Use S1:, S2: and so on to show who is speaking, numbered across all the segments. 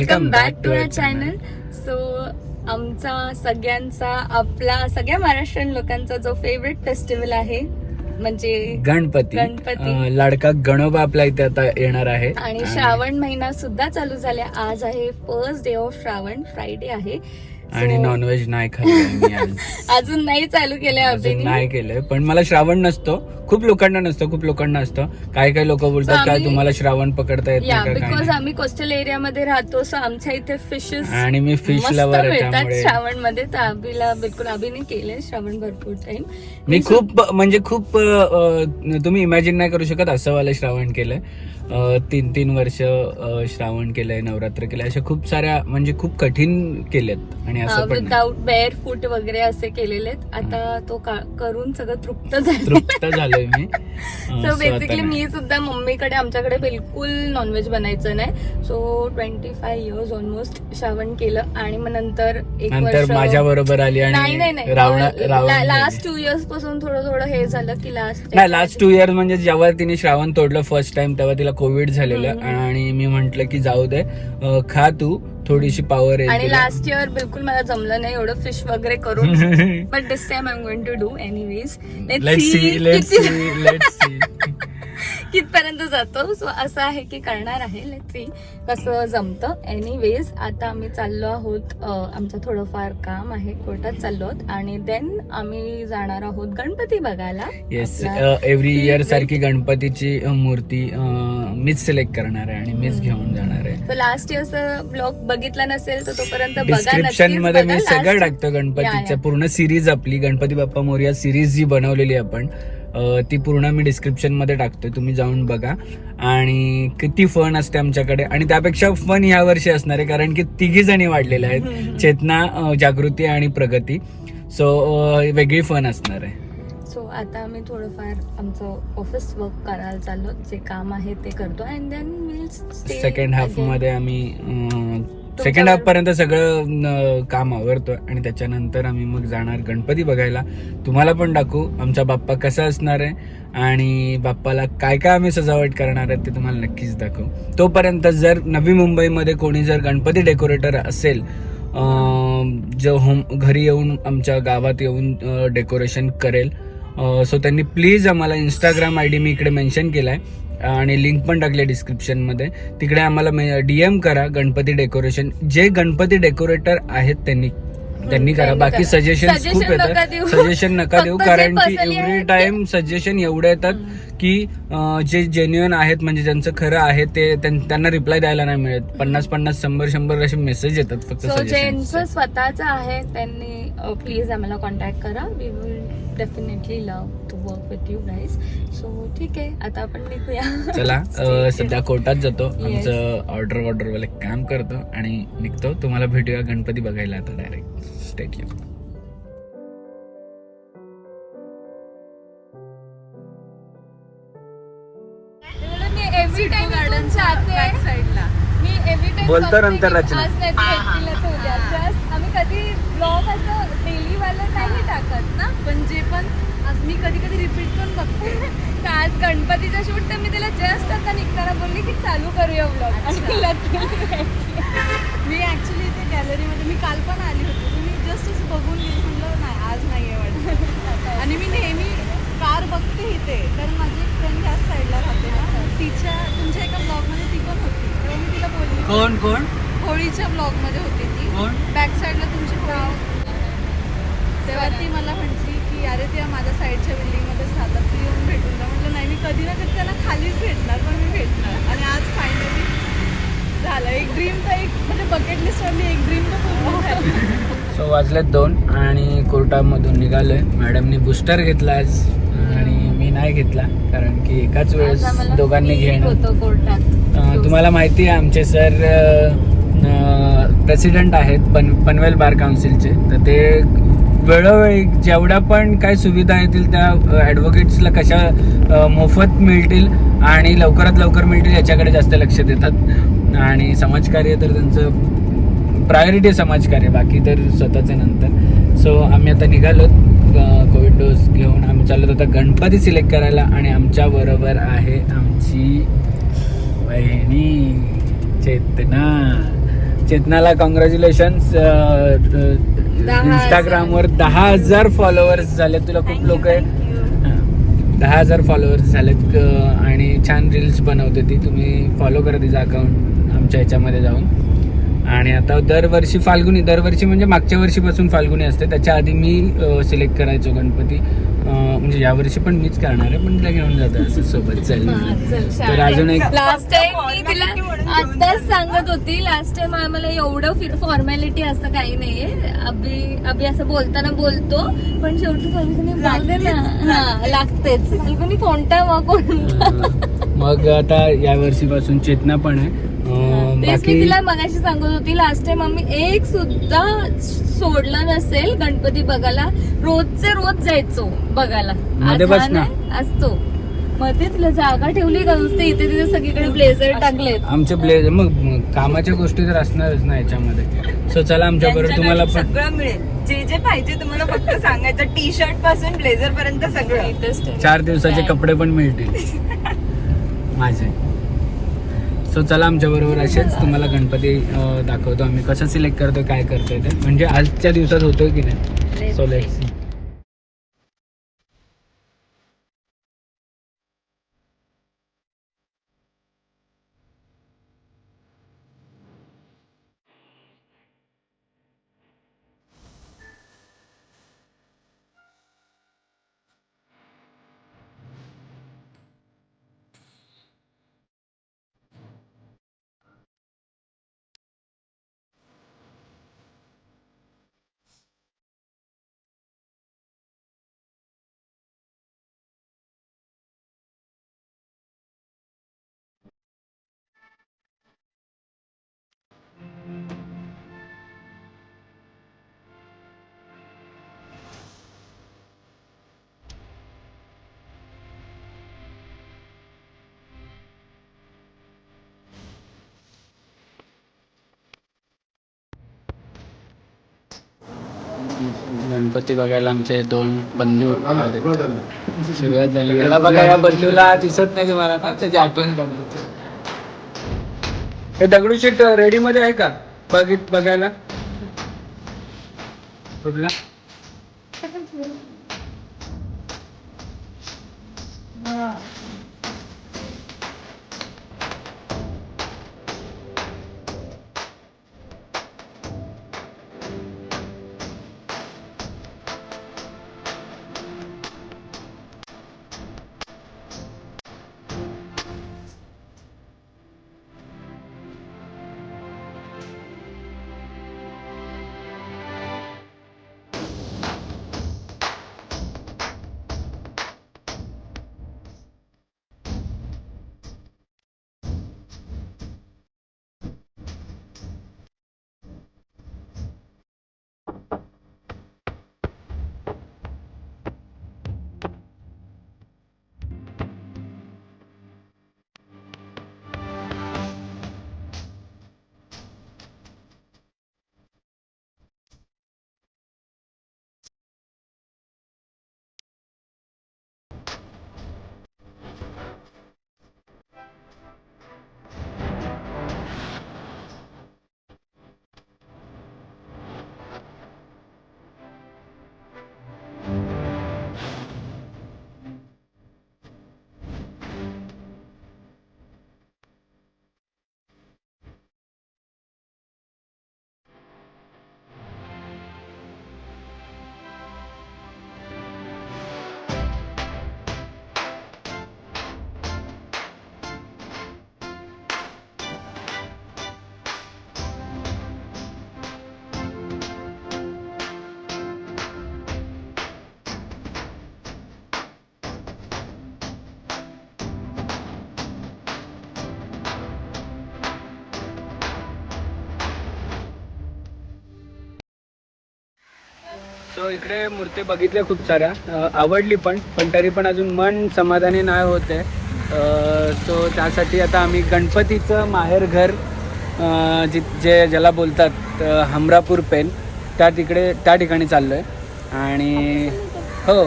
S1: Welcome back to our channel so आमचा सगळ्यांचा आपला सगळ्या महाराष्ट्रीयन लोकांचा जो फेवरेट फेस्टिवल आहे म्हणजे
S2: गणपती.
S1: गणपती.
S2: अं, लाडका गणोबा आपल्या इथे आता येणार आहे.
S1: आणि श्रावण महिना सुद्धा चालू झाला आज आहे first day of Shravan Friday आहे.
S2: आणि नॉनव्हेज नाही खाल्लं मी आज
S1: अजून नाही चालू केलंय
S2: नाही केलंय पण मला श्रावण नसतो. खूप लोकांना नसतो खूप लोकांना असतं. काही काही लोक बोलतात काय तुम्हाला श्रावण पकडता येत
S1: बिकॉज. आम्ही कोस्टल एरियामध्ये राहतो सो आमच्या इथे फिशेस
S2: आणि मी फिश लवर
S1: श्रावणमध्ये तर अभिला बिलकुल अभिने केले श्रावण भरपूर टाइम
S2: मी खूप म्हणजे खूप तुम्ही इमॅजिन नाही करू शकत असं वाले श्रावण केलंय. तीन तीन वर्ष श्रावण केलंय नवरात्र केलंय अशा खूप साऱ्या म्हणजे खूप कठीण केलेत आणि असं पण.
S1: विदाऊट बेअर फूट वगैरे असे केलेले आता तो करून सगळं तृप्त झालं
S2: तृप्त झालोय मी.
S1: So basically. मी सुद्धा मम्मीकडे आमच्याकडे बिलकुल नॉनव्हेज बनायचं नाही. So twenty five years almost Shravan केलं आणि मग नंतर एक वर्ष
S2: माझ्या बरोबर आली आणि
S1: नाही नाही लास्ट टू इयर्सपासून थोडं थोडं हे झालं की लास्ट
S2: लास्ट टू इयर म्हणजे जेव्हा तिने श्रावण तोडलं फर्स्ट टाइम तेव्हा तिला कोविड झालेलं. आणि मी म्हंटल की जाऊ दे. खा तू थोडीशी पॉवर
S1: आणि लास्ट इयर बिलकुल मला जमलं नाही एवढं फिश वगैरे करून. But this time I am going to do anyways
S2: let see let see let see
S1: कितपर्यंत जातो. सो असं आहे की करणार आहे. लेट सी कसं जमतं. एनिवेज आता आम्ही चाललो आहोत आमचं थोडंफार काम आहे. कोर्टात चाललो आहोत. आणि देन आम्ही जाणार आहोत गणपती बघायला.
S2: Yes every
S1: year.
S2: सारखी गणपतीची मूर्ती मीच सिलेक्ट करणार आहे आणि मीच
S1: हम्म.
S2: घेऊन जाणार आहे.
S1: तर लास्ट इयरचा ब्लॉग बघितला नसेल तर तोपर्यंत डिस्क्रिप्शनमध्ये.
S2: मी सगळं टाकतो गणपतीच्या. पूर्ण सिरीज आपली. गणपती बाप्पा मोर्या सिरीज जी बनवलेली आपण ती पूर्ण मी डिस्क्रिप्शनमध्ये टाकतोय तुम्ही जाऊन बघा. आणि किती फन असते आमच्याकडे. आणि त्यापेक्षा फन ह्या वर्षी असणार आहे कारण की तिघी जणी वाढलेल्या. आहेत. चेतना जागृती आणि प्रगती. सो वेगळी फन असणार आहे.
S1: सो आता आम्ही थोडंफार आमचं ऑफिस वर्क करायला चाललो जे काम आहे ते करतो. अँड देन
S2: सेकंड हाफमध्ये आम्ही सेकंड हाफ पर्यंत सगळं काम आवरतो आणि त्याच्यानंतर आम्ही मग जाणार गणपती बघायला. तुम्हाला पण दाखवू आमचा बाप्पा कसा असणार आहे आणि बाप्पाला काय काय आम्ही सजावट करणार आहे ते तुम्हाला नक्कीच दाखवू. तोपर्यंत जर नवी मुंबईमध्ये कोणी जर गणपती डेकोरेटर असेल जो होम घरी येऊन आमच्या गावात येऊन डेकोरेशन करेल सो त्यांनी प्लीज आम्हाला इंस्टाग्राम आय डी मी इकडे मेन्शन केलाय. आणि लिंक पण टाकली डिस्क्रिप्शनमध्ये. तिकडे आम्हाला डीएम करा गणपती डेकोरेशन जे गणपती डेकोरेटर आहेत त्यांनी त्यांनी करा. बाकी. सजेशन खूप येतात. सजेशन नका देऊ कारण की एव्हरी टाइम सजेशन एवढे येतात. की जे जेन्युअन आहेत म्हणजे ज्यांचं खरं आहे ते त्यां- त्यांना रिप्लाय द्यायला नाही मिळत. पन्नास पन्नास शंभर शंभर असे मेसेज येतात फक्त
S1: ज्यांचं स्वतःच आहे त्यांनी प्लीज आम्हाला कॉन्टॅक्ट करा. We will definitely love to work with you guys so ठीक आहे आता आपण निघूया.
S2: चला अं, सध्या कोर्टात जातो.
S1: Yes.
S2: आमचं ऑर्डर ऑर्डर वाले काम करतो आणि निघतो. तुम्हाला भेटूया गणपती बघायला आता डायरेक्ट स्टेट बोलतो नंतर रचना.
S1: आम्ही कधी ब्लॉग असं डेली वाला नाही टाकत ना.
S3: पण जे पण आज मी कधी कधी रिपीट पण बघते.
S1: तर आज गणपतीचा शूट तर मी तिला जस्ट आता निघताना बोलली की चालू करूया ब्लॉग आणि.
S3: मी ऍक्च्युली इथे गॅलरीमध्ये मी काल पण आली होती. तर मी जस्ट असं बघून गेली. म्हणलं नाही आज नाही आहे वाटतं. आणि मी नेहमी कार बघते इथे. कारण माझी एक फ्रेंड ह्याच साईडला राहते ना. तिच्या तुमच्या एका ब्लॉगमध्ये होती तेव्हा मी तिला बोलली
S2: कोण कोण?
S3: होळीच्या ब्लॉगमध्ये होती ती.
S2: कोण?
S3: बॅक साईडला तुमची होळी तेव्हा ती मला म्हटली की अरे त्या माझ्या साईडच्या बिल्डिंगमध्येच राहतात. ती येऊन भेटून जा. म्हटलं नाही मी कधी ना कधी त्यांना खालीच भेटणार पण मी भेटणार. आणि आज फायनली झालं. एक ड्रीम तर एक म्हणजे बकेट लिस्टवरली एक ड्रीम तर पूर्ण झाली.
S2: सो वाजलेत दोन आणि कोर्टामधून निघालोय. मॅडमनी बुस्टर घेतला आज आणि मी नाही घेतला कारण की एकाच वेळेस दोघांनी घेणं.
S1: होतं कोर्टात.
S2: तुम्हाला माहिती आहे आमचे सर प्रेसिडेंट आहेत पन पनवेल बार काउन्सिलचे तर ते वेळोवेळी जेवढ्या पण काय सुविधा येतील त्या ॲडव्होकेट्सला कशा मोफत मिळतील आणि लवकरात लवकर मिळतील याच्याकडे जास्त लक्ष देतात. आणि समाजकार्य तर त्यांचं प्रायोरिटी समाजकार्य बाकी तर स्वतःच्या नंतर. सो आम्ही आता निघालो कोविड डोस घेऊन. आम्ही चाललो आता गणपती सिलेक्ट करायला आणि आमच्या बरोबर आहे आमची बहिणी चेतना. चेतनाला कॉंग्रॅच्युलेशन
S1: दहा
S2: इंस्टाग्रामवर दहा हजार फॉलोअर्स झाले तुला खूप लोक दहा हजार फॉलोअर्स झालेत आणि छान रील्स बनवते ती. तुम्ही फॉलो करा तिचं अकाउंट आमच्या ह्याच्यामध्ये जाऊन. आणि आता दरवर्षी फाल्गुनी दरवर्षी म्हणजे मागच्या वर्षीपासून फाल्गुनी असते. त्याच्या आधी मी सिलेक्ट करायचो गणपती. म्हणजे यावर्षी पण मीच करणार आहे पण तिला घेऊन जातो असं सोबत चालेल तर अजून एक
S1: लास्ट टाइम मी तिला आताच सांगत होती लास्ट टाइम आम्हाला एवढं फॉर्मॅलिटी असं काही नाहीये. अभि अभि असं बोलताना बोलतो पण शेवटी फाल्गुनी बोलते ना. हा लागतेच. कोणता मग कोणता?
S2: मग आता या वर्षीपासून चेतना पण आहे.
S1: तेच मी तिला मगाशी सांगत होती लास्ट टाइम आम्ही एक सुद्धा सोडलं नसेल गणपती बघायला रोजचे रोज जायचो बघायला.
S2: मध्ये
S1: आज
S2: बस ना.
S1: नाही, असतो मध्ये तुला जागा ठेवली का नुसते? इथे तिथे सगळीकडे ब्लेझर टाकलेत.
S2: आमचे ब्लेज मग मग कामाच्या गोष्टी तर असणारच ना याच्यामध्ये. सो चला आमच्या बरोबर तुम्हाला पण
S4: सगळं मिळेल. जे जे पाहिजे तुम्हाला फक्त सांगायचं. टी शर्टपासून ब्लेझर पर्यंत सगळं.
S2: चार दिवसाचे कपडे पण मिळतील. माझे. सो चला आमच्याबरोबर असेच. तुम्हाला गणपती दाखवतो. आम्ही कसं सिलेक्ट करतो काय करतोय ते. म्हणजे आजच्या दिवसात होतोय की नाही? सो लेट्स गणपती बघायला आमचे दोन बंधू सगळ्यात गेला बघा या बंधूला दिसत नाही तुम्हाला ना? त्याची आठवण हे दगडूशेठ रेडी मध्ये आहे का? बघित बघायला? कुठला? सो इकडे मूर्ती बघितल्या खूप साऱ्या. आवडली पण पण तरी पण अजून मन समाधानी नाही होते सो त्यासाठी आता आम्ही गणपतीचं माहेर घर जि जे ज्याला बोलतात हमरापूर पेन त्या तिकडे त्या ठिकाणी चाललो आहे आणि हो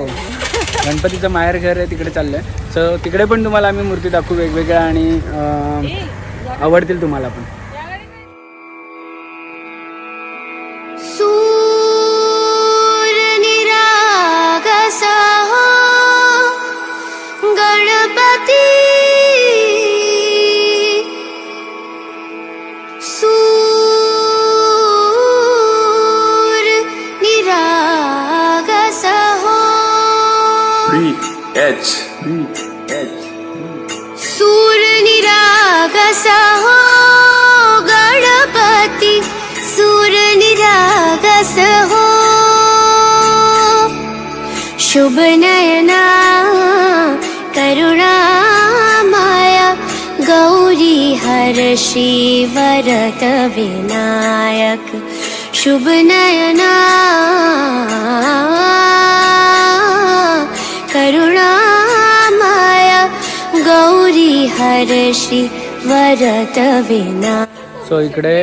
S2: गणपतीचं माहेर घर आहे तिकडे चाललो आहे सो तिकडे पण तुम्हाला आम्ही मूर्ती दाखवू वेगवेगळ्या आणि आवडतील तुम्हाला पण.
S5: शुभ नयना करुणा माया गौरी हर्षि वरद विनायक। शुभ नयना करुणा माया गौरी हर्षि वरद विना
S2: सो इकडे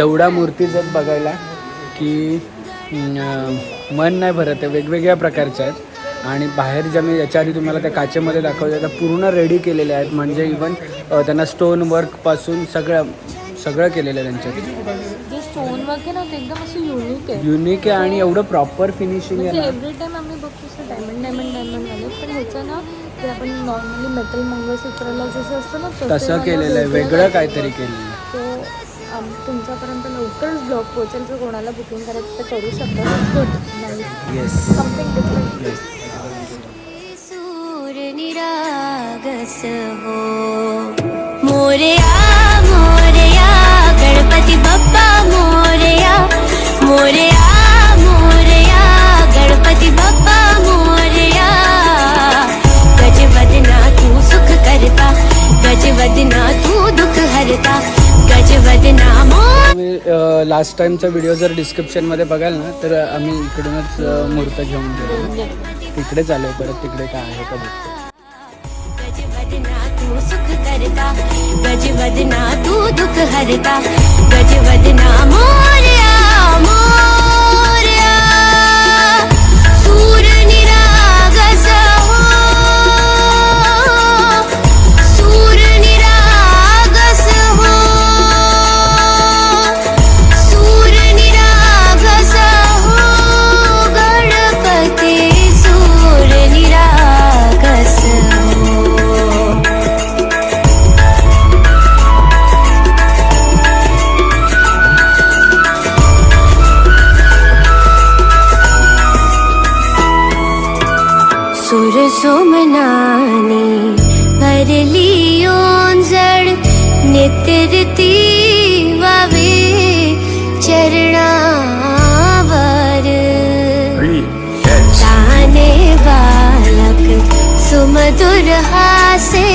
S2: एवढा एवढ्या जर आहेत बघायला की मन नाही भरत आहे वेगवेगळ्या प्रकारच्या आहेत. आणि बाहेर ज्या मी याच्या आधी तुम्हाला त्या काचेमध्ये दाखवल्या त्या पूर्ण रेडी केलेल्या आहेत. म्हणजे इवन त्यांना स्टोन वर्कपासून सगळं सगळं केलेलं आहे त्यांच्यात.
S1: जे स्टोन वर्क आहे ना ते एकदम असं युनिक आहे.
S2: युनिक आहे आणि एवढं प्रॉपर फिनिशिंग आहे
S1: म्हणजे
S2: ना.
S1: एव्हरी टाइम आम्ही बघतो असं डायमंड डायमंड डायमंड पण ह्याचं ना ते आपण नॉर्मली मेटल मंगळसूत्राला जसं असतं ना
S2: तसं केलेलं आहे. वेगळं काहीतरी केलेलं आहे.
S1: तुमच्यापर्यंत लवकरच ब्लॉग पोहोचेल. जर कोणाला बुकिंग करायचं तर करू शकता.
S2: येस
S1: समथिंग डिफरंट
S5: निरागस हो। मोरया मोरया गणपती बाप्पा मोरया। मोरया मोरया गणपती बाप्पा मोरया। गजवदना तू सुख करता गजवदना तू दुःख हरता गजवदना
S2: लास्ट टाइमचा व्हिडिओ जर डिस्क्रिप्शनमध्ये बघाल ना तर आम्ही इकडूनच मूर्त घेऊन गेलो. तिकडे चालू आहे परत तिकडे काय आहे का बघतो.
S5: सुख करता। गजवदना तू दुख हरता। गजवदना मोरया मोर सुमधुर हासे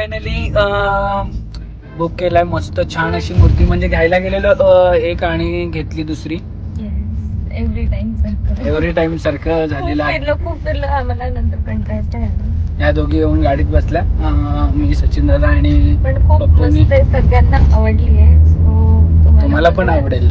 S2: फायनली बुक केलाय. मस्त छान अशी मूर्ती. म्हणजे घ्यायला गेलेलो एक आणि घेतली दुसरी.
S1: एव्हरी टाइम सारखं
S2: एव्हरी टाइम सारखं झालेलं. आहे
S1: फिरलो खूप फिरलो. आम्हाला नंतर कंटाळा
S2: या दोघी येऊन गाडीत बसल्या. मी सचिन दादा आणि
S1: पण खूप
S2: पप्पूनी.
S1: मस्त आहे. सगळ्यांना आवडली आहे.
S2: तुम्हाला पण आवडेल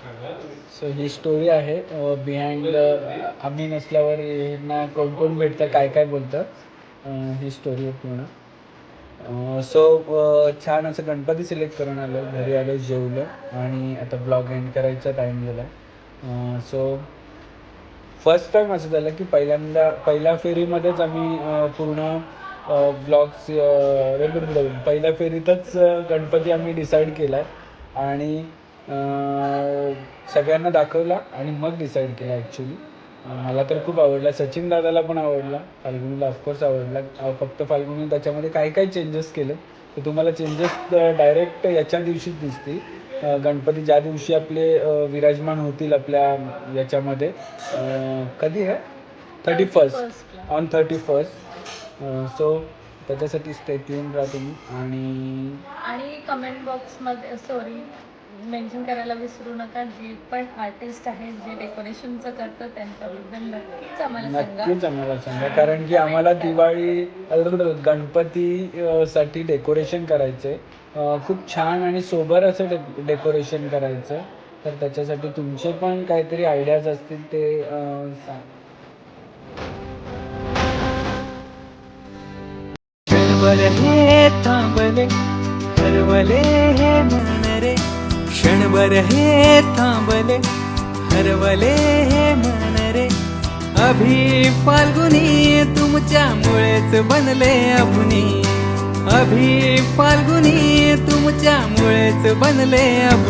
S2: सो ही स्टोरी आहे. Uh, बिहाइंड uh, आम्ही नसल्यावर यांना कोण कोण भेटतं काय काय बोलतं. Uh, ही स्टोरी आहे पूर्ण. सो छान असं गणपती सिलेक्ट करून आलं. घरी आलो जेवलं. आणि आता ब्लॉग एंड करायचा टाईम झाला. सो फर्स्ट टाइम असं झालं की पहिल्यांदा पहिल्या फेरीमध्येच आम्ही पूर्ण ब्लॉग्स पहिल्या फेरीतच गणपती आम्ही डिसाईड केला. आहे आणि सगळ्यांना दाखवला आणि मग डिसाईड केला ॲक्च्युली मला तर खूप आवडला. सचिन दादाला पण आवडला. फाल्गुनीला ऑफकोर्स आवडला. फक्त फाल्गुनी त्याच्यामध्ये काही काही चेंजेस केले. तर तुम्हाला चेंजेस डायरेक्ट याच्या दिवशीच दिसतील. गणपती ज्या दिवशी आपले विराजमान होतील आपल्या याच्यामध्ये कधी आहे? Thirty first on thirty first so त्याच्यासाठी स्टेट येऊन राहा तुम्ही. आणि
S1: आणि कमेंट बॉक्समध्ये सॉरी मेन्शन करायला विसरू नका. जे पण आर्टिस्ट आहेत जे डेकोरेशनचं करतं त्यांच्याबद्दल नक्कीच आम्हाला सांगा.
S2: नक्कीच आम्हाला सांगा. कारण की आम्हाला दिवाळी गणपती अं, साठी डेकोरेशन करायचंय. अं, खूप छान आणि सोबर असं डे डेकोरेशन करायचं. तर त्याच्यासाठी तुमचे पण काहीतरी आयडियाज असतील ते अं, सांग.
S6: हे थांबले हे क्षणभर हे थांबले हरवले हे मन रे. अभि फाल्गुनी तुमच्यामुळेच बनले अभुनी. अभि फाल्गुनी तुमच्यामुळेच बनले अभु